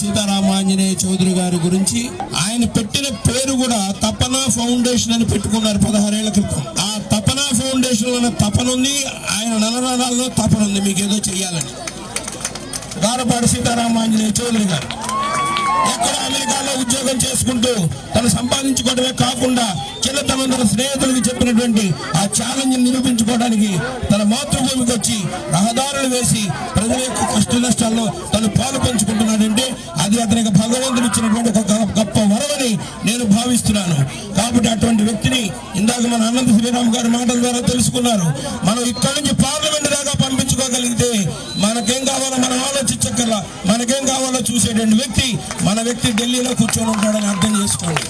సీతారామాంజనేయ చౌదరి గారి గురించి ఆయన పెట్టిన పేరు కూడా తపన ఫౌండేషన్ అని పెట్టుకున్నారు పదహారేళ్ళ క్రితం. ఆ తపన ఫౌండేషన్లో తపన ఉంది ఆయన నలనరాల్లో తపన ఉంది మీకు ఏదో చెయ్యాలని. గారపాటి సీతారామాంజనేయ చౌదరి గారు. ఎక్కడ అమెరికాలో ఉద్యోగం చేసుకుంటూ తను సంపాదించుకోవడమే కాకుండా చిన్నతనం తన స్నేహితులకు చెప్పినటువంటి ఆ ఛాలెంజ్ నిరూపించుకోవడానికి తన మాతృభూమికి వచ్చి రహదారులు వేసి ప్రజల యొక్క కష్ట నష్టాల్లో తను పాలు పంచుకుంటున్నాడంటే అది అతనికి భగవంతుడు ఇచ్చినటువంటి ఒక గొప్ప- గొప్ప వరమని నేను భావిస్తున్నాను. కాబట్టి అటువంటి వ్యక్తిని ఇందాక మన అనంత శ్రీరామ్ గారి మాటల ద్వారా తెలుసుకున్నారు. మనం ఇక్కడి నుంచి పార్లమెంట్ దాకా పంపించుకోగలిగితే మనకేం కావాలో మనం అక్కర్లా మనకేం కావాలో చూసేటువంటి వ్యక్తి మన వ్యక్తి ఢిల్లీలో కూర్చొని ఉంటాడని అర్థం చేసుకోండి.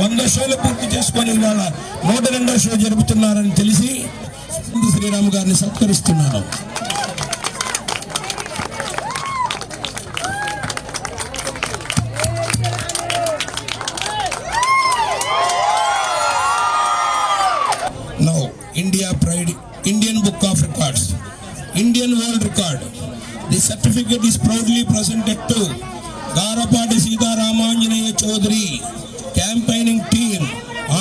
వంద షోలు పూర్తి చేసుకొని ఇవాళ నూట రెండో షో జరుపుతున్నారని తెలిసి శ్రీరామ్ గారిని సత్కరిస్తున్నాను now India pride Indian book of records Indian World Record. The certificate is proudly presented to Garapati Sita Ramanjanaya Chaudhary, campaigning team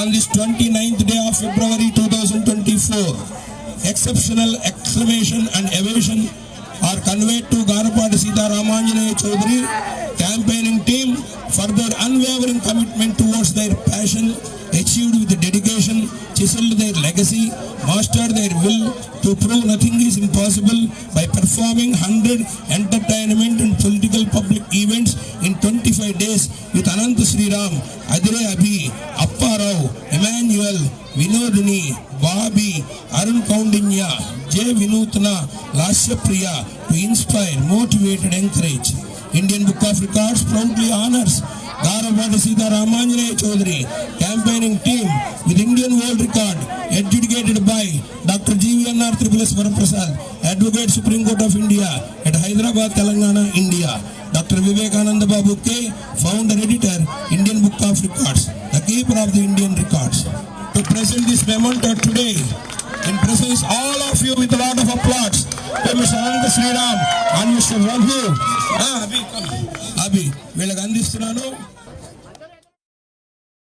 on this 29th day of February 2024. Exceptional exclamation and evasion are conveyed to Garapati Sita Ramanjanaya Chaudhary, campaigning team for their unwavering commitment towards their passion achieved with chiseled their legacy, mastered their will to prove nothing is impossible by performing 100 entertainment and political public events in 25 days with Anant Sri Ram, Adire Abhi, Appa Rao, Emmanuel, Vinodini, Bobby, Arun Kaundinya, J. Vinutana, Lasya Priya to inspire, motivate and encourage. Indian Book of Records proudly honors Darapata Seetharamanjaneya Chowdary campaigning team with Indian world record educated by doctor GVNR Tripula Swaraprasad advocate supreme court of India at Hyderabad Telangana India. Doctor Vivekananda Babu K founder editor Indian book of records the keeper of the Indian records. To present this memento today in presence all of you with lot of applause Anantha Sriram and mister Raghu Abhi Abhi వీళ్ళకి అందిస్తున్నాను.